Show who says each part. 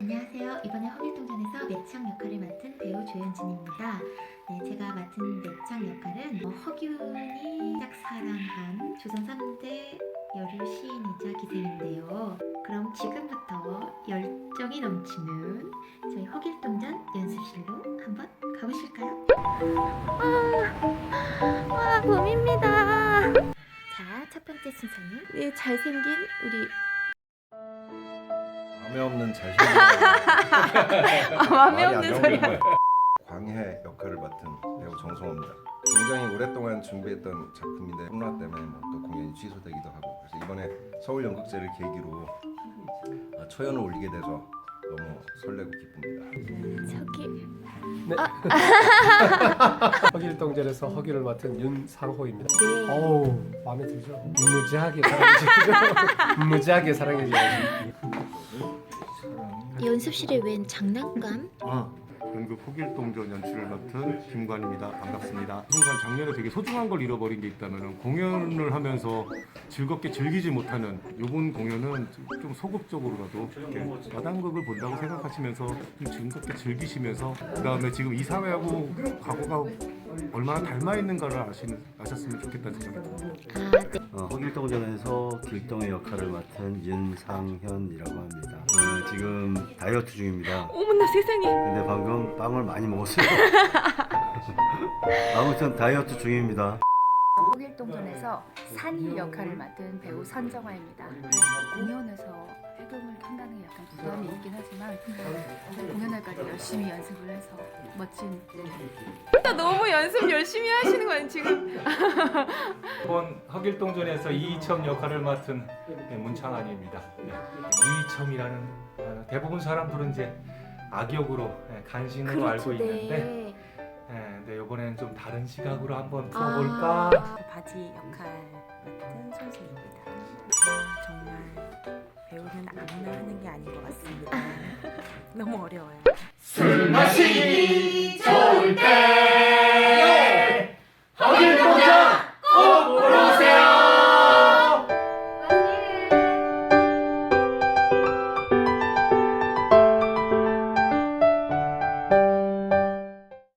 Speaker 1: 안녕하세요. 이번에 허길동전에서 매창 역할을 맡은 배우 조현진입니다. 네, 제가 맡은 매창 역할은 어, 허균이 짝사랑한 조선 3대 여류 시인이자 기생인데요. 그럼 지금부터 열정이 넘치는 저희 허길동전 연습실로 한번 가보실까요?
Speaker 2: 와 봄입니다.
Speaker 1: 자, 첫 번째 순서는
Speaker 2: 네 잘생긴 우리
Speaker 3: 마음에 없는 잘생긴
Speaker 2: 아, 마음에 없는 소리야.
Speaker 3: 광해 역할을 맡은 배우 정성호입니다. 굉장히 오랫동안 준비했던 작품인데 코로나 때문에 뭐또 공연이 취소되기도 하고 그래서 이번에 서울 연극제를 계기로 어, 초연을 올리게 돼서 너무 설레고 기쁩니다.
Speaker 2: 저기
Speaker 4: 허길동전에서 허기를 맡은 윤상호입니다.
Speaker 2: 네.
Speaker 4: 어우 마음에 들죠? 무지하게 사랑해주죠. 무지하게 사랑해주죠.
Speaker 1: 연습실에 웬 장난감?
Speaker 5: 아, 연극 호길 동전 연출을 맡은 김관입니다. 반갑습니다. 순간 작년에 되게 소중한 걸 잃어버린 게 있다면 공연을 하면서 즐겁게 즐기지 못하는 이번 공연은 좀 소극적으로라도 이렇게 마당극을 본다고 생각하시면서 좀 즐겁게 즐기시면서 그 다음에 지금 이 사회하고 과거가 얼마나 닮아 있는가를 아시는, 아셨으면 좋겠다는 생각이 듭니다.
Speaker 6: 어, 허길동전에서 길동의 역할을 맡은 윤상현이라고 합니다. 어, 지금 다이어트 중입니다.
Speaker 2: 어머나 세상에.
Speaker 6: 근데 방금 빵을 많이 먹었어요. 아무튼 다이어트 중입니다.
Speaker 7: 호길동전에서 산이 역할을 맡은 배우 선정화입니다. 공연에서 해금을 한다는 게 약간 부담이 있긴 하지만 공연날까지 열심히 연습을 해서 멋진
Speaker 2: 진짜 너무 연습 열심히 하시는 거 아니에요 지금?
Speaker 8: 이번 허길동전에서 이이첨 역할을 맡은 네, 문창환입니다. 네, 이이첨이라는 어, 대부분 사람들은 이제 악역으로 네, 간신으로 알고 있는데 네, 근데 이번에는 좀 다른 시각으로 한번 풀어볼까
Speaker 9: 바지 역할 맡은 손수입니다. 아, 정말 배우는 아무나 하는 게 아닌 것 같습니다. 너무 어려워요.
Speaker 10: 술 마시기